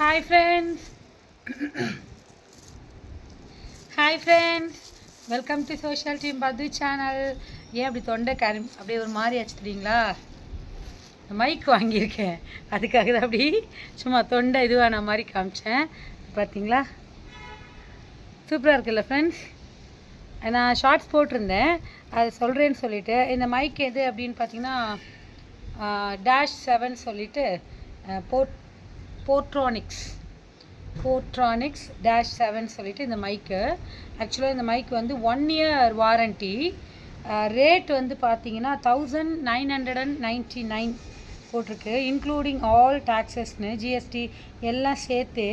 Hi friends hi friends welcome to social team பது channel ஏன் அப்படி தொண்டை கரி அப்படியே ஒரு மாதிரி வச்சுக்கிறீங்களா மைக் வாங்கியிருக்கேன். அதுக்காக தான் அப்படி சும்மா தொண்டை இதுவான மாதிரி காமிச்சேன். பார்த்தீங்களா சூப்பராக இருக்குல்ல ஃப்ரெண்ட்ஸ் நான் ஷார்ட்ஸ் போட்டிருந்தேன். அது சொல்கிறேன்னு சொல்லிட்டு இந்த மைக் எது அப்படின்னு பார்த்தீங்கன்னா டேஷ் செவன் சொல்லிவிட்டு Port Portronics Portronics dash seven சொல்லிட்டு இந்த மைக்கு ஆக்சுவலாக இந்த மைக் வந்து ஒன் இயர் வாரண்ட்டி ரேட் வந்து பார்த்தீங்கன்னா thousand nine hundred and ninety nine போட்டிருக்கு இன்க்ளூடிங் ஆல் டாக்ஸஸ்னு ஜிஎஸ்டி எல்லாம் சேர்த்து.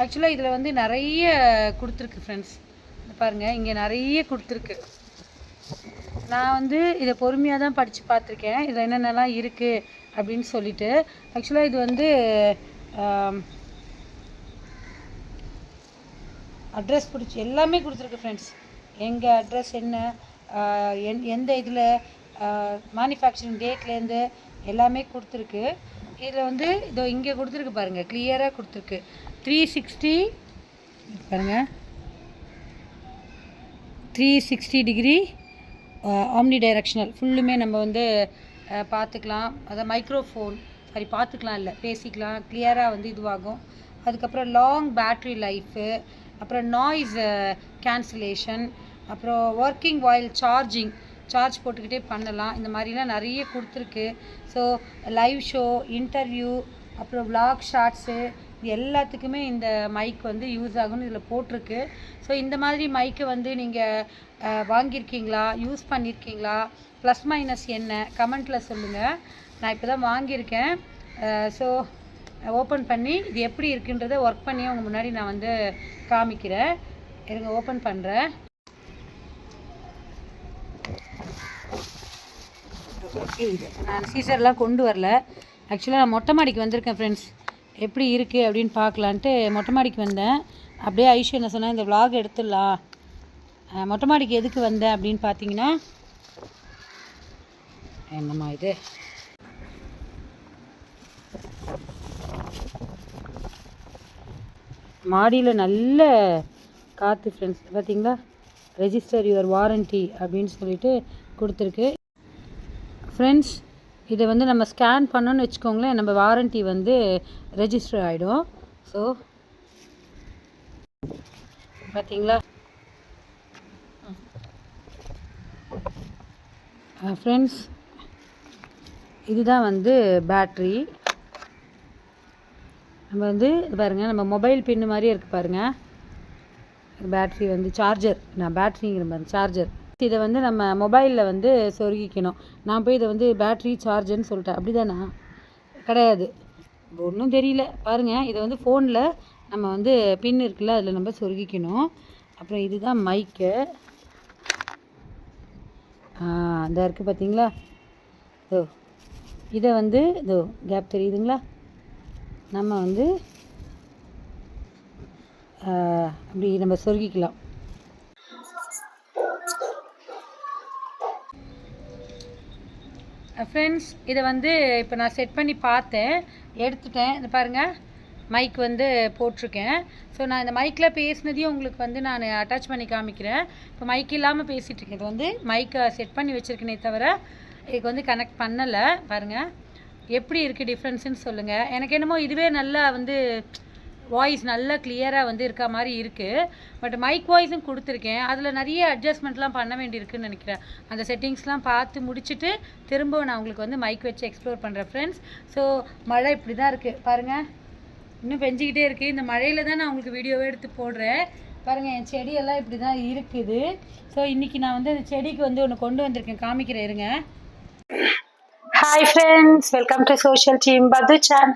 ஆக்சுவலாக இதில் வந்து நிறைய கொடுத்துருக்கு ஃப்ரெண்ட்ஸ் பாருங்கள் இங்கே நிறைய கொடுத்துருக்கு. நான் வந்து இதை பொறுமையாக தான் படித்து பார்த்துருக்கேன். இதில் என்னென்னலாம் இருக்குது அப்படின்னு சொல்லிட்டு. ஆக்சுவலாக இது வந்து அட்ரஸ் பிடிச்சி எல்லாமே கொடுத்துருக்கு ஃப்ரெண்ட்ஸ் எங்கள் அட்ரஸ் என்ன என் எந்த இதில் மேனுஃபேக்சரிங் டேட்லேருந்து எல்லாமே கொடுத்துருக்கு. இதில் வந்து இதோ இங்கே கொடுத்துருக்கு பாருங்கள் கிளியராக கொடுத்துருக்கு. த்ரீ சிக்ஸ்டி பாருங்கள் three sixty degree omni directional ஃபுல்லுமே நம்ம வந்து பார்த்துக்கலாம். அதை மைக்ரோஃபோன் சாரி பார்த்துக்கலாம் இல்லை. பேசிக்கலாம். கிளியராக வந்து இதுவாகும். அதுக்கப்புறம் லாங் பேட்ரி லைஃபு அப்புறம் நாய்ஸ் கேன்சலேஷன் அப்புறம் ஒர்க்கிங் வாயில் சார்ஜிங் சார்ஜ் போட்டுக்கிட்டே பண்ணலாம். இந்த மாதிரிலாம் நிறைய கொடுத்துருக்கு. ஸோ லைவ் ஷோ இன்டர்வியூ அப்புறம் விளாக் ஷார்ட்ஸு எல்லாத்துக்குமே இந்த மைக் வந்து யூஸ் ஆகும்னு இதில் போட்டிருக்கு. ஸோ இந்த மாதிரி மைக்கை வந்து நீங்கள் வாங்கியிருக்கீங்களா? யூஸ் பண்ணியிருக்கீங்களா? ப்ளஸ் மைனஸ் என்ன? கமெண்ட்டில் சொல்லுங்கள் நான் இப்போ தான் வாங்கியிருக்கேன் ஸோ ஓப்பன் பண்ணி இது எப்படி இருக்குன்றதை ஒர்க் பண்ணி உங்கள் முன்னாடி நான் வந்து காமிக்கிறேன். இருங்க ஓப்பன் பண்ணுறேன் நான் சீசர்லாம் கொண்டு வரல. ஆக்சுவலாக நான் மொட்டை மாடிக்கு வந்திருக்கேன் ஃப்ரெண்ட்ஸ் எப்படி இருக்குது அப்படின்னு பார்க்கலான்ட்டு மொட்டை மாடிக்கு வந்தேன். அப்படியே ஐஷு என்ன சொன்னேன் இந்த விலாக் எடுத்துடலாம் மொட்டை மாடிக்கு எதுக்கு வந்தேன் அப்படின்னு பார்த்தீங்கன்னா என்னம்மா இது? மாடியில் நல்ல காற்று ஃப்ரெண்ட்ஸ் பார்த்தீங்களா? ரெஜிஸ்டர் யுவர் வாரண்டி அப்படின்னு சொல்லிட்டு கொடுத்துருக்கு. ஃப்ரெண்ட்ஸ் இதை வந்து நம்ம ஸ்கேன் பண்ணோன்னு வச்சுக்கோங்களேன் நம்ம வாரண்டி வந்து ரெஜிஸ்டர் ஆகிடும் ஸோ பார்த்தீங்களா ஃப்ரெண்ட்ஸ் இதுதான் வந்து பேட்ரி நம்ம வந்து பாருங்கள் நம்ம மொபைல் பின்னு மாதிரியே இருக்குது பாருங்கள் பேட்ரி வந்து சார்ஜர் நான் பேட்ரிங்கிற மாதிரி சார்ஜர் இதை வந்து நம்ம மொபைலில் வந்து சொருகிக்கணும். நான் போய் இதை வந்து பேட்ரி சார்ஜுன்னு சொல்லிட்டேன். அப்படிதானா? கிடையாது. ஒன்றும் தெரியல. பாருங்கள் இதை வந்து ஃபோனில் நம்ம வந்து பின் இருக்குல்ல அதில் நம்ம சொருகிக்கணும். அப்புறம் இதுதான் மைக்கு இந்த இருக்குது பார்த்தீங்களா இதோ இதை வந்து இதோ கேப் தெரியுதுங்களா? நம்ம வந்து அப்படி நம்ம சொருகிக்கலாம். Uh, ஃப்ரெண்ட்ஸ் இதை வந்து இப்போ நான் செட் பண்ணி பார்த்தேன். எடுத்துட்டேன். இந்த பாருங்கள் மைக் வந்து போட்டிருக்கேன். ஸோ நான் இந்த மைக்கில் பேசினதையும் உங்களுக்கு வந்து நான் அட்டாச் பண்ணி காமிக்கிறேன். இப்போ மைக் இல்லாமல் பேசிகிட்டு இருக்கேன். இது வந்து மைக்கை செட் பண்ணி வச்சுருக்கேனே தவிர இதுக்கு வந்து கனெக்ட் பண்ணலை. பாருங்கள் எப்படி இருக்குது டிஃப்ரென்ஸுன்னு சொல்லுங்கள் எனக்கு என்னமோ இதுவே நல்லா வந்து வாய்ஸ் நல்லா கிளியராக வந்து இருக்க மாதிரி இருக்குது பட் மைக் வாய்ஸும் கொடுத்துருக்கேன். அதில் நிறைய அட்ஜஸ்ட்மெண்ட்லாம் பண்ண வேண்டியிருக்குன்னு நினைக்கிறேன். அந்த செட்டிங்ஸ்லாம் பார்த்து முடிச்சுட்டு திரும்பவும் நான் உங்களுக்கு வந்து மைக் வச்சு எக்ஸ்ப்ளோர் பண்ணுறேன் ஃப்ரெண்ட்ஸ் ஸோ மழை இப்படி தான் இருக்குது பாருங்கள் இன்னும் பெஞ்சிக்கிட்டே இருக்குது இந்த மழையில் தான் நான் உங்களுக்கு வீடியோவே எடுத்து போடுறேன். பாருங்கள் என் செடியெல்லாம் இப்படி தான் இருக்குது. ஸோ இன்றைக்கி நான் வந்து அந்த செடிக்கு வந்து ஒன்று கொண்டு வந்திருக்கேன். காமிக்கிறேன் இருங்க. Hi friends welcome to social team பது சேனல்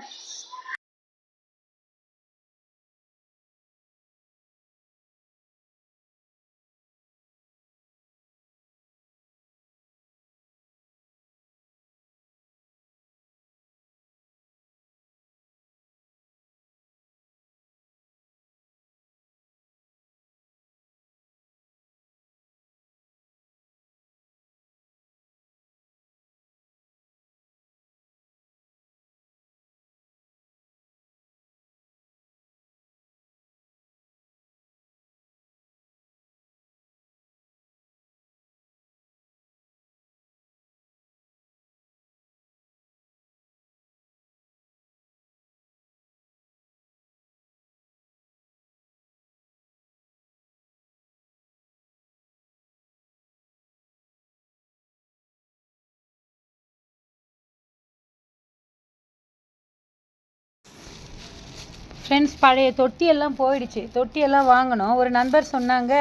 ஃப்ரெண்ட்ஸ் பழைய தொட்டியெல்லாம் போயிடுச்சு. தொட்டியெல்லாம் வாங்கினோம் ஒரு நண்பர் சொன்னாங்க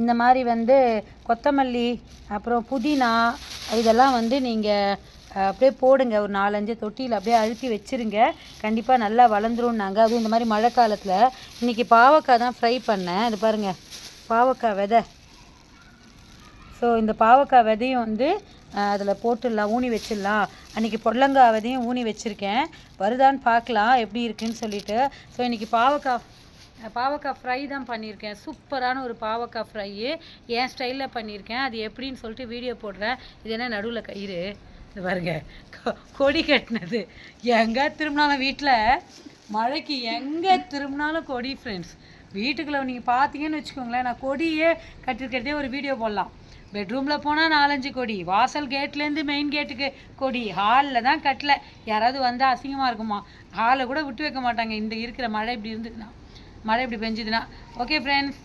இந்த மாதிரி வந்து கொத்தமல்லி அப்புறம் புதினா இதெல்லாம் வந்து நீங்கள் அப்படியே போடுங்க. ஒரு நாலஞ்சு தொட்டியில் அப்படியே அழுத்தி வச்சிருங்க. கண்டிப்பாக நல்லா வளர்ந்துரும்னாங்க. அதுவும் இந்த மாதிரி மழை காலத்தில் இன்றைக்கி பாவக்காய் தான் ஃப்ரை பண்ணேன். இது பாருங்கள் பாவக்காய் விதை. ஸோ இந்த பாவக்காய் விதையும் வந்து அதில் போட்டுடலாம் ஊனி வச்சிடலாம். அன்றைக்கி பொடலங்காய் விதையும் ஊனி வச்சுருக்கேன். வருதான்னு பார்க்கலாம் எப்படி இருக்குன்னு சொல்லிட்டு. ஸோ இன்றைக்கி பாவக்காய் பாவக்காய் ஃப்ரை தான் பண்ணியிருக்கேன். சூப்பரான ஒரு பாவக்காய் ஃப்ரையு என் ஸ்டைலில் பண்ணியிருக்கேன். அது எப்படின்னு சொல்லிட்டு வீடியோ போடுறேன். இது என்ன நடுவில் கயிறு? இது பாருங்க. கொ- கொடி கட்டினது. எங்கே திரும்பினாலும் வீட்டில் மழைக்கு எங்கே திரும்பினாலும் கொடி ஃப்ரெண்ட்ஸ் வீட்டுக்குள்ளே நீங்கள் பார்த்தீங்கன்னு வச்சுக்கோங்களேன் நான் கொடியே கட்டிருக்கிறதே ஒரு வீடியோ போடலாம். பெட்ரூமில் போனால் நாலஞ்சு கொடி வாசல் கேட்லேருந்து மெயின் கேட்டுக்கு கொடி ஹாலில் தான் கட்டல. யாராவது வந்தால் அசிங்கமாக இருக்குமா? ஹாலை கூட விட்டு வைக்க மாட்டாங்க. இந்த இருக்கிற மழை இப்படி இருந்ததுன்னா மழை இப்படி பெஞ்சுதுன்னா. ஓகே ஃப்ரெண்ட்ஸ்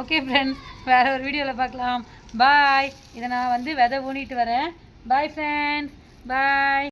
ஓகே ஃப்ரெண்ட்ஸ் வேறு ஒரு வீடியோவில் பார்க்கலாம். பாய் இதை நான் வந்து விதை ஊனிட்டு வரேன். Bye friends bye